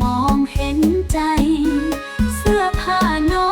มองเห็นใจ เสื้อผ้าน้อง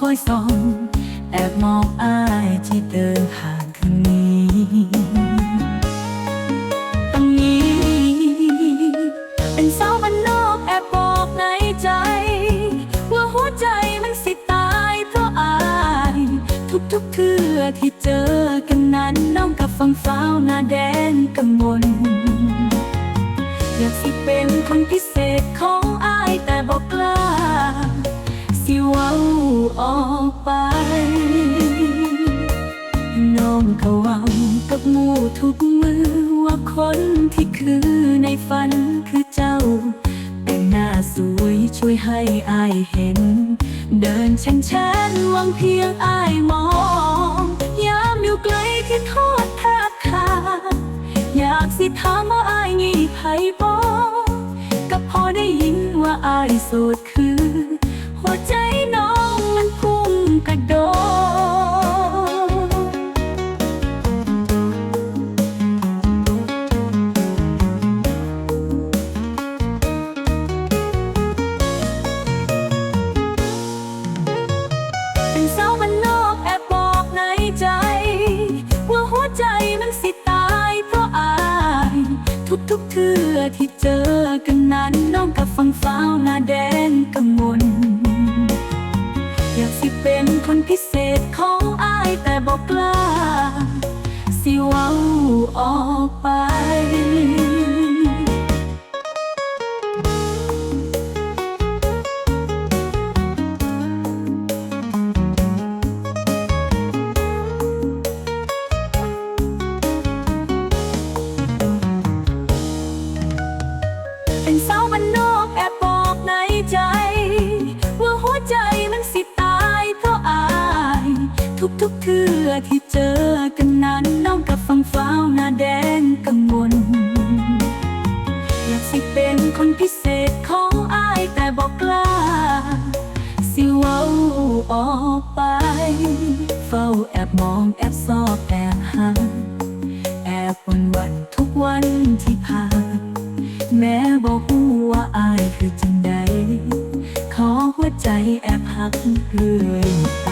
คอยส่องแอบมองอายที่เดินห่างคืนนี้ตรงนี้ เป็นสาวบ้านนอกแอบบอกในใจ ว่าหัวใจมันสิตายเพราะอาย ทุกๆเทื่อที่เจอกันนั้นน้องกับฟังฟ้าวน้า ออกไปน้องเขาวังกับมูทุกมือว่าคนที่คือในฝันคือเจ้า แต่งหน้าสวยช่วยให้อายเห็น เดินชันชันหวังเพียงอายมอง ยามอยู่ไกลที่ทอดแทาทาดอยากสิถามว่าอายงีไผบอกก็พอได้ยินว่าอายสูดื่อที่เจอกันนั้นน้องกับฟังฟ้าวหน้าแดงกังวลอยากสิเป็นคนพิเศษของอายแต่บอกกล้า สิเว้าออกไป ใจแอบหักเรื่อยไป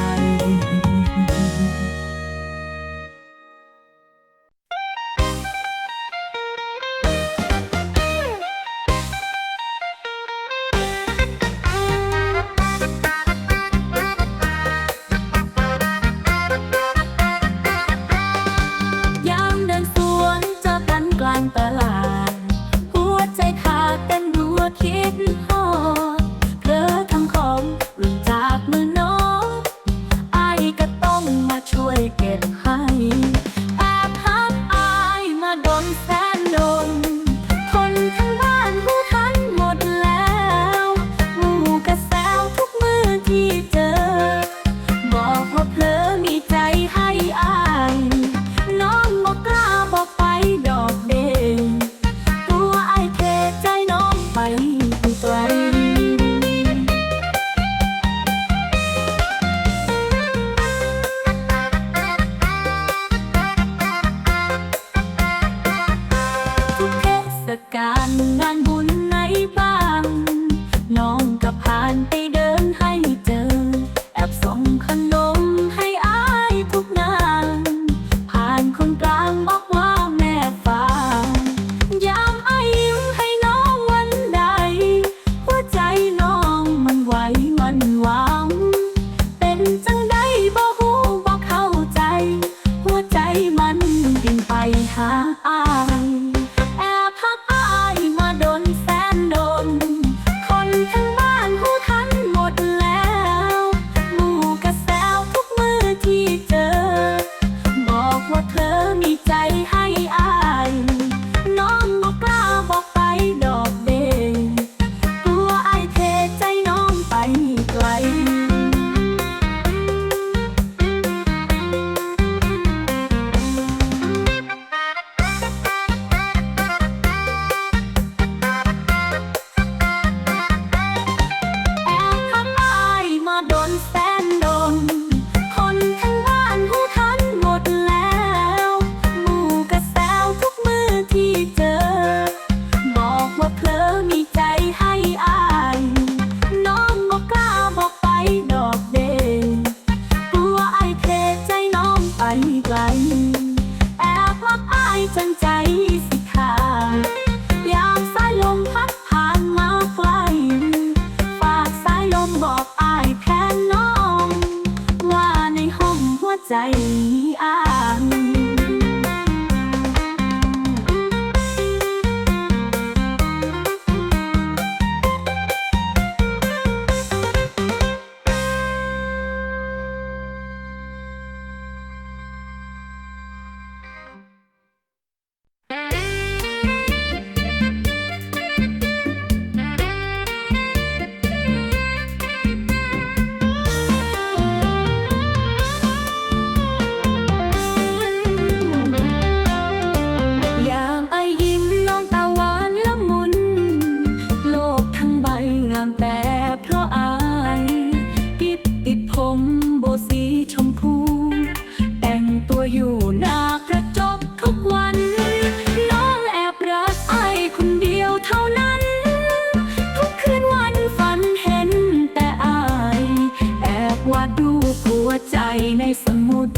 วใจในสมุด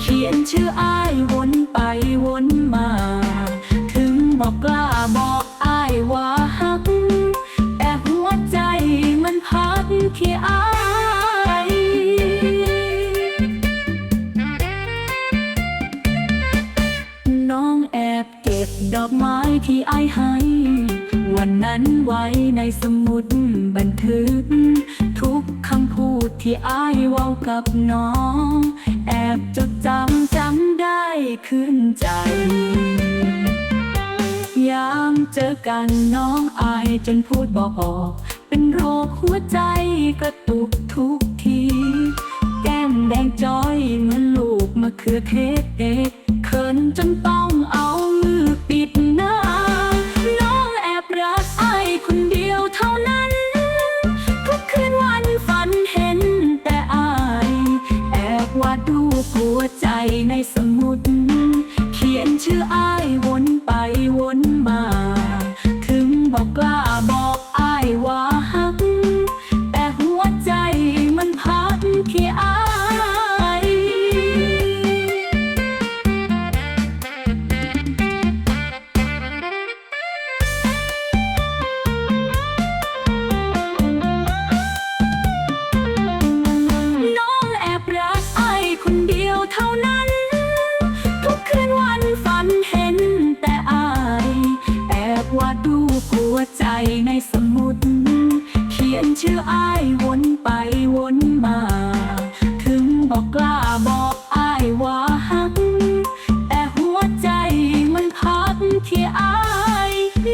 เขียนชื่ออายวนไปวนมา ถึงบอกกล้าบอกอายว่าฮัก แต่หัวใจมันพัดแค่อายน้องแอบเก็บดอกไม้ที่อายให้ วันนั้นไว้ในสมุดบันทึก ที่อายเว้ากับน้อง แอบจดจำจำได้ขึ้นใจ ยามเจอกันน้องอายจนพูดบอกออก เป็นโรคหัวใจกระตุกทุกที แก้มแดงจ้อยเหมือนลูกมะเขือเทศเด็กเขินจนต้องเอา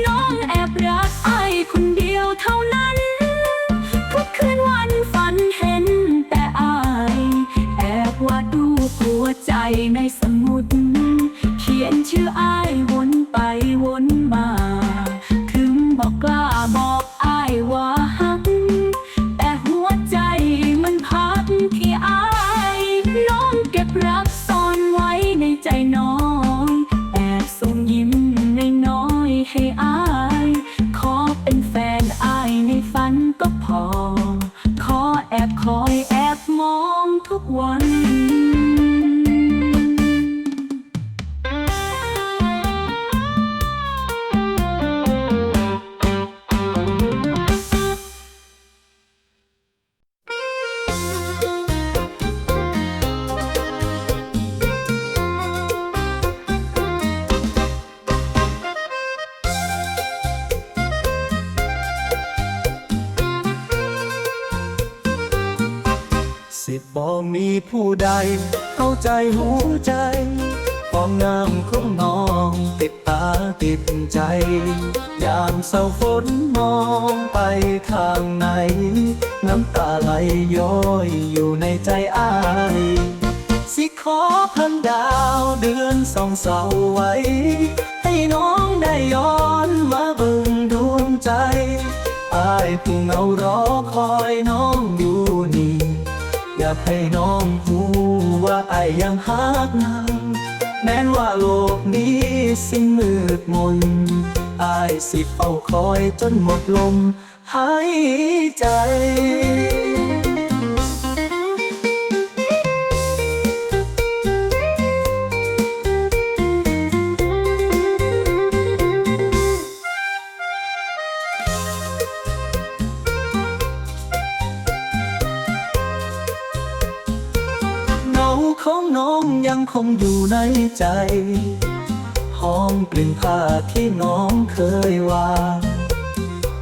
น้องแอบรักไอ้คนเดียวเท่านั้น ทุกคืนวันฝันเห็นแต่ไอ้แอบวาดรูปหัวใจในสมุด เขียนชื่อไอ้ อ ยามเศร้าฝนมองไปทางไหน น้ำตาไหลย้อยอยู่ในใจอ้าย สิขอพันดาวเดือนสองเสาไว้ ให้น้องได้ย้อนมาเบิ่งดวงใจอายเพิ่งเอารอคอยน้องอยู่นี่อยากให้น้องรู้ว่าไอายยังหักนางแม้นว่าโลกนี้สิ้นมืดมน อายสิเฝ้าคอยจนหมดลมหายใจ อมกลิ่นผ้าที่น้องเคยวาง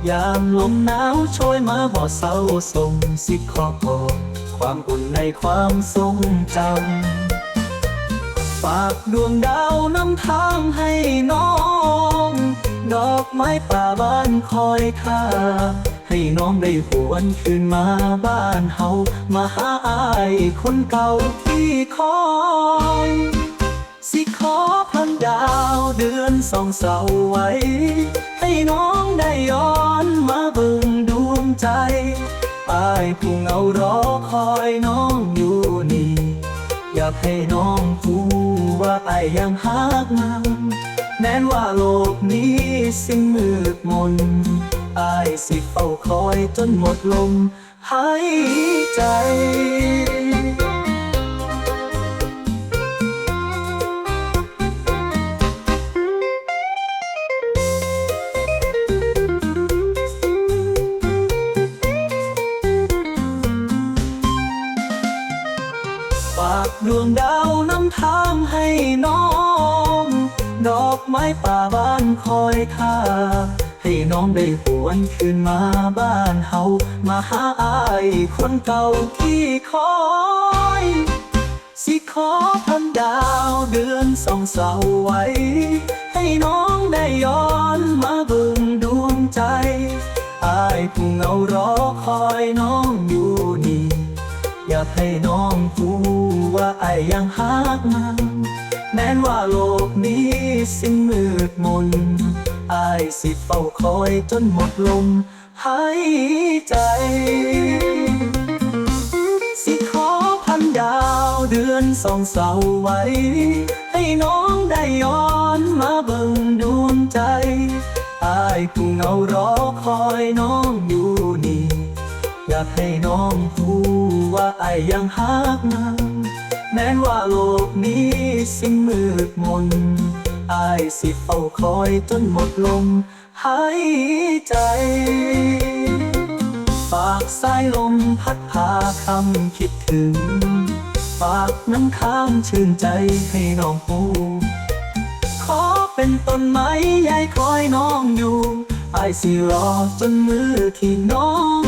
ยามลมหนาวโชยมาบ่เศร้าส่งสิขอบอกความอุ่นในความทรงจำฝากดวงดาวนำทางให้น้อง ดอกไม้ป่าบ้านคอยท่าให้น้องได้หวนคืนมาบ้านเฮามาหาอายคนเก่าที่คอย สิขอพันดาวเดือนสองเสาไว้ ให้น้องได้ย้อนมาเบิ่งดวงใจอายผู้เงารอคอยน้องอยู่นี่ อยากให้น้องรู้ว่าไอยยังหักมันแม้นว่าโลกนี้สิ่งมืดมนอายสิเฝ้าคอยจนหมดลมหายใจ หวนคืนมาบ้านเฮามาหาอายคนเก่าที่คอยสิขอพันดาวเดือนสองเสาไว้ ให้น้องได้ย้อนมาเบิ่งดวงใจอายผู้เหงารอคอยน้องอยู่นี่ อยากให้น้องรู้ว่าไอายยังหักมันแม้นว่าโลกนี้สิ่งมืดมน อายสิเฝ้าคอยจนหมดลมหายใจ สิขอพันดาวเดือนสองเสาไว้ ให้น้องได้ย้อนมาเบิ่งดวงใจอายผู้เงารอคอยน้องอยู่นี่ อยากให้น้องรู้ว่าไอายยังหักมันแม้นว่าโลกนี้สิ่งมืดมน อายสิเฝ้าคอยจนหมดลมหายใจ ฝากสายลมพัดพาคำคิดถึง ฝากน้ำค้างชื่นใจให้น้องปูขอเป็นต้นไม้ใหญ่คอยน้องอยู่ไอายสิรอจนมือที่น้อง